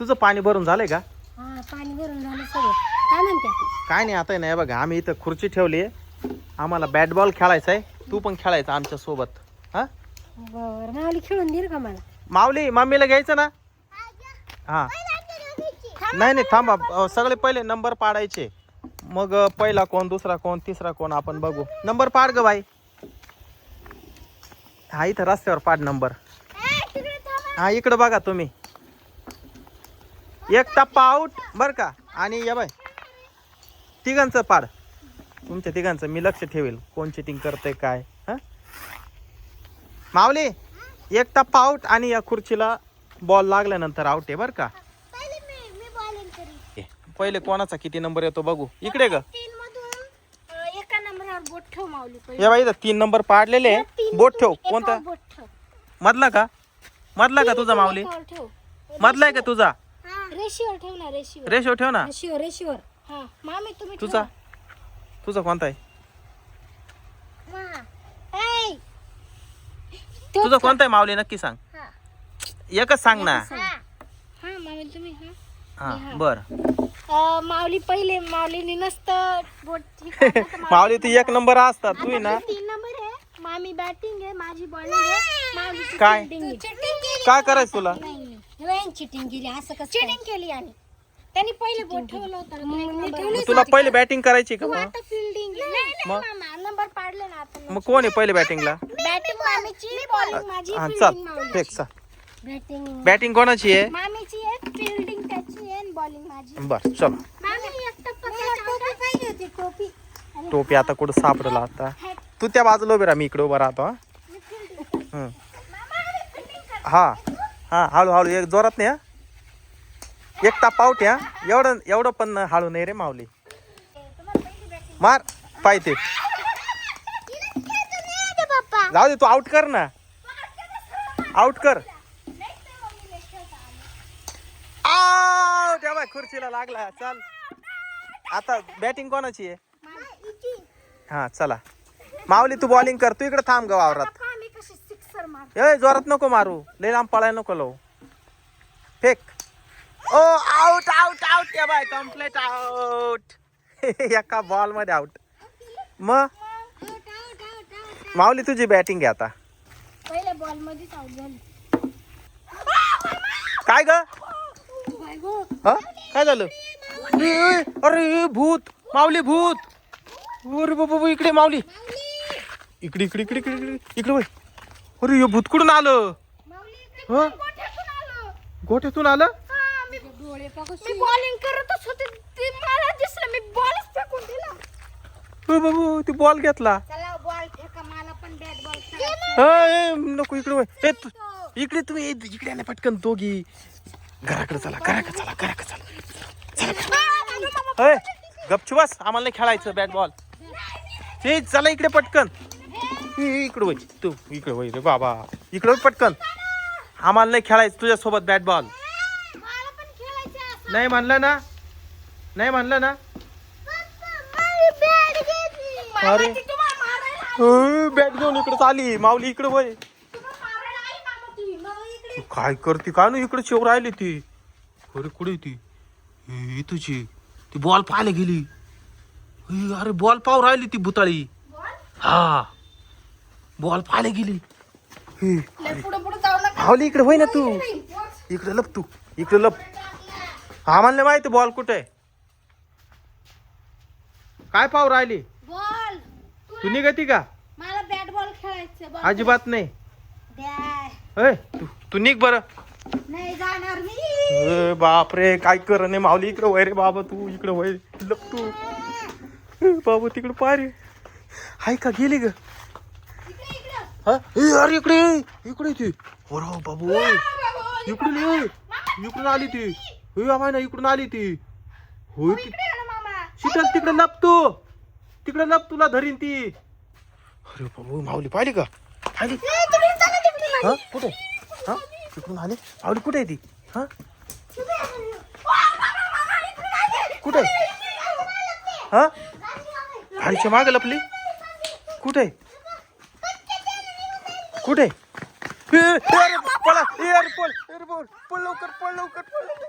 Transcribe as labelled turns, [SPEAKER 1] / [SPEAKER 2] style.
[SPEAKER 1] तुझं पाणी भरून झालंय का?
[SPEAKER 2] हा पाणी भरून झालं सगळं. काय म्हणते?
[SPEAKER 1] काय नाही आता आहे ना हे बघा आम्ही इथं खुर्ची ठेवली आहे. आम्हाला बॅट बॉल खेळायचा आहे. तू पण खेळायचा आमच्यासोबत. हा?
[SPEAKER 2] बरं माऊली खेळून देईल का मला?
[SPEAKER 1] माऊली मम्मीला घ्यायचं ना? हा. नाही नाही थांबा अ, सगळे पहिले नंबर पाडायचे. मग अ, पहिला कोण दुसरा कोण तिसरा कोण आपण बघू. नंबर पाड ग बाई. हा इथं रस्त्यावर पाड नंबर. हा इकडं बघा तुम्ही. एक टप्पा आउट बर का? आणि या बाय तिघांचं पाड. तुमच्या तिघांचं मी लक्ष ठेवेल कोण चिटिंग करतंय काय हा? माऊली एक टप्पा आउट आणि या खुर्चीला बॉल लागल्यानंतर आउट आहे बर का? पहिले कोणाचा किती नंबर येतो बघू? इकडे ग.
[SPEAKER 2] तीन मधून एका नंबरवर बोट ठेव माऊली
[SPEAKER 1] या बाई इथं तीन नंबर पाडलेले आहे. बोट ठेव. कोणता? मधला का? मधला का तुझा माऊली?
[SPEAKER 2] ठेव.
[SPEAKER 1] मधला आहे का तुझा?
[SPEAKER 2] रेशीवर ठेव ना रेशीवर
[SPEAKER 1] रेशो ठेव ना.
[SPEAKER 2] रेशीवर रेशीवर हा मामी तुम्ही
[SPEAKER 1] तुझा. तुझा कोणता आहे?
[SPEAKER 2] ठेवा. तोच
[SPEAKER 1] तुझा? कोणता आहे माऊली? नक्की सांग.
[SPEAKER 2] हा.
[SPEAKER 1] एकच सांग ना.
[SPEAKER 2] हा मामी तुम्ही हा.
[SPEAKER 1] हा बर.
[SPEAKER 2] अं, माऊली पहिले माऊलीने नसतं बोट तर
[SPEAKER 1] माऊली तू एक नंबर असतात तू आहे ना.
[SPEAKER 2] तीन नंबर आहे. मामी बॅटिंग आहे माझी बॉलिंग आहे. माऊलीची
[SPEAKER 1] काय?
[SPEAKER 2] fielding आहे.
[SPEAKER 1] काय करायचं तुला?
[SPEAKER 2] चिटिंग केली असं कसं चिटिंग केली आणि त्यांनी पहिले बोट ठेवलं होतं.
[SPEAKER 1] मग तुला पहिले बॅटिंग करायची का
[SPEAKER 2] तू
[SPEAKER 1] मग?
[SPEAKER 2] आता फिल्डिंग
[SPEAKER 1] मग?
[SPEAKER 2] नंबर पाडले ना आपण
[SPEAKER 1] मग कोण आहे पहिले बॅटिंगला
[SPEAKER 2] बॅटिंग मामीची बॉलिंग माझी
[SPEAKER 1] हा
[SPEAKER 2] फिल्डिंग
[SPEAKER 1] चल
[SPEAKER 2] माऊलीची
[SPEAKER 1] फेक चा
[SPEAKER 2] बॅटिंग
[SPEAKER 1] बॅटिंग कोणाची आहे?
[SPEAKER 2] मामीची आहे फिल्डिंग त्याची आहे बॉलिंग माझी
[SPEAKER 1] बर चलो.
[SPEAKER 2] मामी टोपी पाहिजे होती टोपी.
[SPEAKER 1] आता कुठं सापडला आता? तू त्या बाजूला उभे राहा मी इकडे उभा राहतो हा. हम्म. हा. हा हळू हळू एक जोरात नाही हा. एक टाप आउट या एवढं एवढं पण हळू नाही रे माऊली. मार पाहिजे जाऊ दे तू आउट कर ना. आउट कर. आउट बाय खुर्चीला लागला. चल. आता बॅटिंग कोणाची आहे? हा चला. माऊली तू बॉलिंग कर. तू इकडे थांब ग वावरात
[SPEAKER 2] मी कशी सिक्सर मार
[SPEAKER 1] ए जोरात नको मारू लय लांब पळायला नको लो फेक ओ आउट आउट आउट या बाय कंप्लीट आउट एका बॉलमध्ये आउट मग माऊली तुझी बॅटिंग आहे आता
[SPEAKER 2] पहिले बॉल मध्येच आउट झाली
[SPEAKER 1] काय ग हा काय झालं अरे भूत माऊली भूत अरे बाबा इकडे माऊली इकडे इकडे इकडे इकडे इकडे इकडे. अरे हे भूत कुठून आलं हा? गोठ्यातून आलं?
[SPEAKER 2] डोळे मी बॉलिंग करतच होते. ते मला दिसलं. मी बॉलच फेकून दिला.
[SPEAKER 1] अरे बाबू ते बॉल घेतला.
[SPEAKER 2] चला बॉल फेका. मला पण बॅट बॉल
[SPEAKER 1] ए, ए, नको इकडे वळ. ए, तू- इकडे तुम्ही इकडे नाही पटकन दोघी. घराकडे चला घराकडे चला घराकडे चला. बस. आम्हाला नाही खेळायचं बॅट बॉल ते चला इकडे पटकन. इकडे वय तू इकडे वय रे बाबा इकडं पटकन. आम्हाला नाही खेळायचं तुझ्यासोबत बॅट बॉल नाही म्हणलं ना? नाही म्हणलं ना? अरे. बॅट घेऊन इकडे चाली माऊली इकडे वय.
[SPEAKER 2] तू
[SPEAKER 1] काय करते काय ना इकडे शेव राहिली ती. अरे कुठे ती? हे तुझी. ती बॉल पाहायला गेली. हे, अरे बॉल पाव राहिली ती भुताळी हा. बॉल पाहायला गेली. हे,
[SPEAKER 2] पुढे पुढे जाऊ नका.
[SPEAKER 1] माऊली इकडे होय ना तू. इकडे लप तू. इकडे लप. आम्हाला नाही माहिती बॉल कुठे? आहे. काय पाव राहिली?
[SPEAKER 2] बॉल.
[SPEAKER 1] तू निघती का?
[SPEAKER 2] मला बॅट बॉल खेळायचं बॉल.
[SPEAKER 1] अजिबात नाही.
[SPEAKER 2] द्या.
[SPEAKER 1] तू तू निघ बरं.
[SPEAKER 2] नाही जाणार मी.
[SPEAKER 1] ए बापरे काय कर नाही माऊली इकडं वय रे बाबा तू इकडं वय लप तू. ए, बाबा तिकडं पारे हाय का गेली ग? हा? ए अरे इकडे. इकडे ती. हो बाबू. इकडून ये. इकडून आली ती. ए बाबा ना इकडून आली ती. होय ती. शीतल तिकडे लप तू तिकडे लप तुला धरीन ती. अरे बाबू माऊली पाहिली का? पाहिली. हा? कुठे? हा? तिकडून आली. माऊली कुठे आहे ती? हा? कुठे? हा? गाडीच्या मागे लपली? कुठे? कुठे पळा ए, पळ पळ पळ लवकर पळ लवकर पळ लवकर